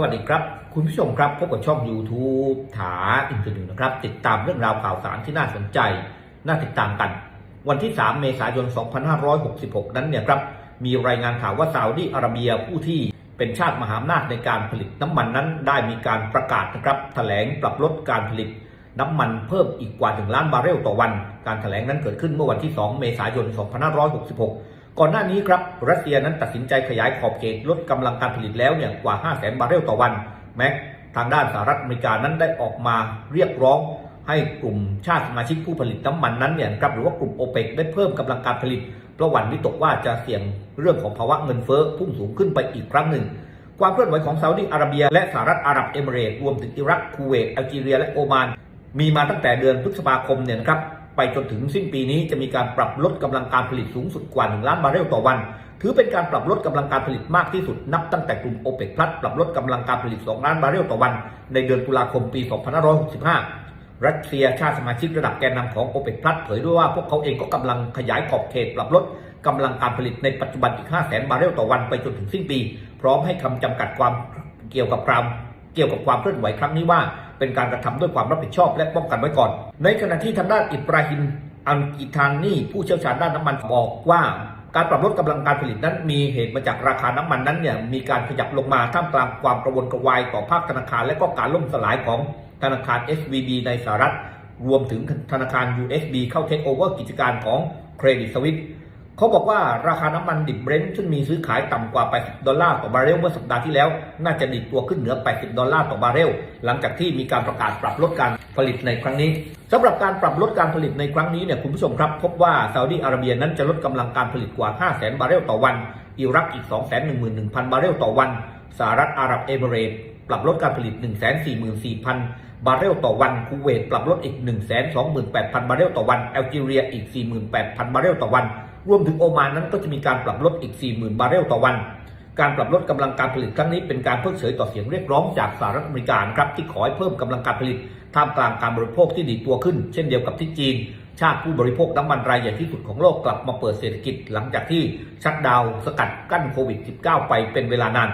สวัสดีครับ คุณผู้ชมครับพบกับช่อง YouTube ถาอินเทอร์นิวนะครับ ติดตามเรื่องราวข่าวสารที่น่าสนใจ น่าติดตามกัน วันที่ 3 เมษายน 2566 นั้นเนี่ยครับมีรายงานข่าวว่าซาอุดีอาระเบียผู้ที่เป็นชาติมหาอำนาจในการผลิตน้ำมันนั้นได้มีการประกาศนะครับแถลงปรับลดการผลิตน้ำมันเพิ่มอีกกว่า 1 ล้านบาร์เรลต่อวัน การแถลงนั้นเกิดขึ้นเมื่อวันที่ 2 เมษายน 2566 ก่อนหน้านี้ครับรัสเซียนั้นตัดสินใจขยายขอบเขตลดกำลังการผลิตแล้วเนี่ยกว่า 5 0 0 0 0 0 บาร์เรลต่อวัน แม้ทางด้านสหรัฐอเมริกานั้นได้ออกมาเรียกร้องให้กลุ่มชาติสมาชิกผู้ผลิตน้ำมันนั้นเนี่ยครับหรือว่ากลุ่มโอเปกได้เพิ่มกำลังการผลิต เพราะหวันวิตกว่าจะเสี่ยงเรื่องของภาวะเงินเฟ้อพุ่งสูงขึ้นไปอีกครั้งหนึ่ง ความเคลื่อนไหวของซาอุดิอาระเบีย และสหรัฐอาหรับเอมิเรตส์รวมถึงอิรักคูเวตอัลจีเรีย และโอมาน มีมาตั้งแต่เดือนพฤษภาคมเนี่ยนะครับ ไปจนถึงสิ้นปีนี้จะมีการปรับลดกำลังการผลิตสูงสุดกว่า 1 ล้านบาร์เรลต่อวัน ถือเป็นการปรับลดกำลังการผลิตมากที่สุดนับตั้งแต่กลุ่มโอเปกพลัสปรับลดกำลังการผลิต 2 ล้านบาร์เรลต่อวัน ในเดือนตุลาคมปี 2565 รัสเซียชาติสมาชิกระดับแกนนำของโอเปกพลัสเผยด้วยว่าพวกเขาเองก็กำลังขยายขอบเขตปรับลดกำลังการผลิตในปัจจุบันอีก 5 0 0 0 0 บาร์เรลต่อวันไปจนถึงสิ้นปี พร้อมให้คำจำกัดความเกี่ยวกับความเกี่ยวกับความเคลื่อนไหวครั้งนี้ว่า เป็นการกระทำด้วยความรับผิดชอบและป้องกันไว้ก่อน ในขณะที่ทางด้านอิบราฮิมอัลกิทานนี่ผู้เชี่ยวชาญด้านน้ำมันบอกว่าการปรับลดกำลังการผลิตนั้นมีเหตุมาจากราคาน้ำมันนั้นเนี่ยมีการขยับลงมาท่ามกลางความกระวนกระวายต่อภาคธนาคาร และก็การล่มสลายของธนาคาร SVB ในสหรัฐ รวมถึงธนาคาร USB เข้าเทคโอเวอร์กิจการของเครดิตสวิต เขาบอกว่าราคาน้ำมันดิบเบรนท์ซึ่งมีซื้อขายต่ำกว่า 80 ดอลลาร์ต่อบาร์เรลเมื่อสัปดาห์ที่แล้ว น่าจะดิดตัวขึ้นเหนือ 80 ดอลลาร์ต่อบาร์เรลหลังจากที่มีการประกาศปรับลดการผลิตในครั้งนี้สำหรับการปรับลดการผลิตในครั้งนี้เนี่ยคุณผู้ชมครับ พบว่าซาอุดีอาระเบียนั้นจะลดกำลังการผลิตกว่า 500,000 บาร์เรลต่อวัน อิรักอีก 211,000 บาร์เรลต่อวันสหรัฐอาหรับเอมิเรตปรับลดการผลิต 144,000 บาร์เรลต่อวัน คูเวตปรับลดอีก 128,000 บาร์เรลต่อวันแอลจีเรียอีก 48,000 บาร์เรลต่อวัน รวมถึงโอมานนั้นก็จะมีการปรับลดอีก 40,000 บาร์เรลต่อวัน การปรับลดกำลังการผลิตครั้งนี้เป็นการเพิกเฉยต่อเสียงเรียกร้องจากสหรัฐอเมริกาครับที่ขอให้เพิ่มกำลังการผลิตท่ามกลางการบริโภคที่ดีตัวขึ้น เช่นเดียวกับที่จีน ชาติผู้บริโภคน้ำมันรายใหญ่ที่สุดของโลกกลับมาเปิดเศรษฐกิจหลังจากที่ชัดดาวสกัดกั้นโควิด -19 ไปเป็นเวลานาน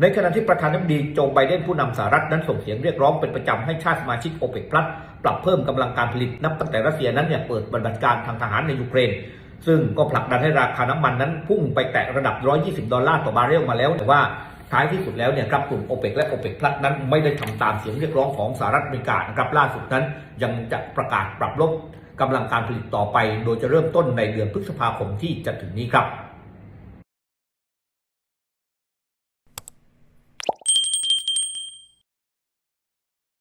ในขณะที่ประธานาธิบดีโจไบเดนผู้นำสหรัฐนั้นส่งเสียงเรียกร้องเป็นประจำให้ชาติสมาชิกโอเปกพลัสปรับเพิ่มกำลังการผลิตนับตั้งแต่รัสเซียนั้นเนี่ยเปิดบัติการทางทหารในยูเครน ซึ่งก็ผลักดันให้ราคาน้ำมันนั้นพุ่งไปแตะระดับ 120 ดอลลาร์ต่อบาร์เรลมาแล้วแต่ว่าท้ายที่สุดแล้วเนี่ยครับกลุ่มโอเปกและโอเปกพลัสนั้นไม่ได้ทำตามเสียงเรียกร้องของสหรัฐอเมริกานะครับล่าสุดนั้นยังจะประกาศปรับลดกำลังการผลิตต่อไป โดยจะเริ่มต้นในเดือนพฤษภาคมที่จะถึงนี้ครับ